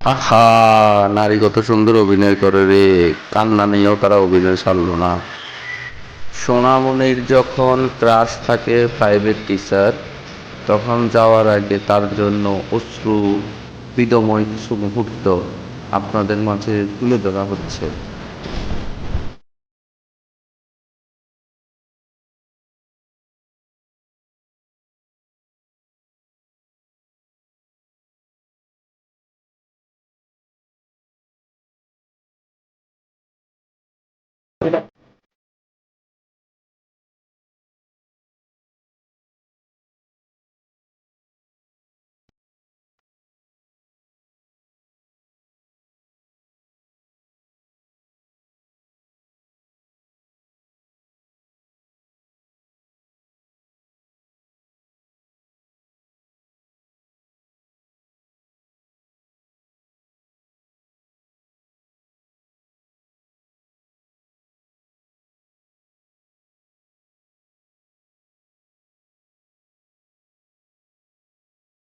আহা, নারী কত সুন্দর অভিনয় করে রে। কান্না নিয়েও তারা অভিনয় ছাড়লো না। সোনামণির যখন ক্রাশ থাকে প্রাইভেট টিচার তখন যাওয়ার আগে তার জন্য অশ্রু বিদময় কিছু মুহূর্ত আপনাদের মাঝে তুলে ধরা হচ্ছে।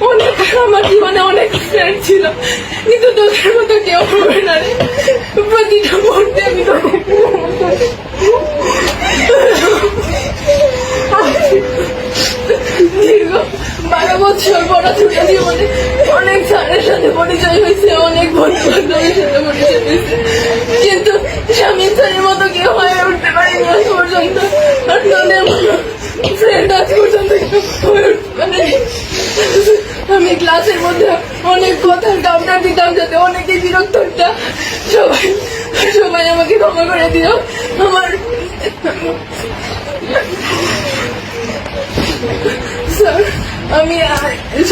অনেক আমার জীবনে অনেক ফ্রেন্ড ছিল। কিন্তু তোদের মতো কেউ হবে না রে। প্রতিটা মুহূর্তে আমি দীর্ঘ বারো বছর পড়াশোনা জীবনে অনেক স্যারের সাথে পরিচয় হয়েছে, অনেক বন্ধু বান্ধবের সাথে পরিচয় হয়েছে। কিন্তু স্বামী স্যারের মতো কেউ হয়ে উঠতে পারিনি আজ পর্যন্ত। আর তোদের মতো ফ্রেন্ড আজ পর্যন্ত কেউ হয়ে উঠতে পারেনি। ক্ষমা করে দিও। আমার স্যার, আমি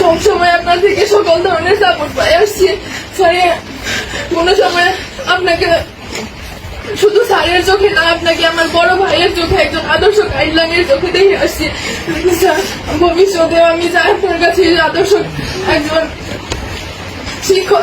সব সময় আপনার থেকে সকল ধরনের সাপোর্ট পাই। আসছি। স্যার, কোনো সময় আপনাকে শুধু স্যারের চোখে না, আপনাকে আমার বড় ভাইয়ের চোখে, একজন আদর্শ গাইডলাইনের চোখে দেখে আসছি। ভবিষ্যতে আমি যাই আপনার কাছে আদর্শ একজন শিক্ষক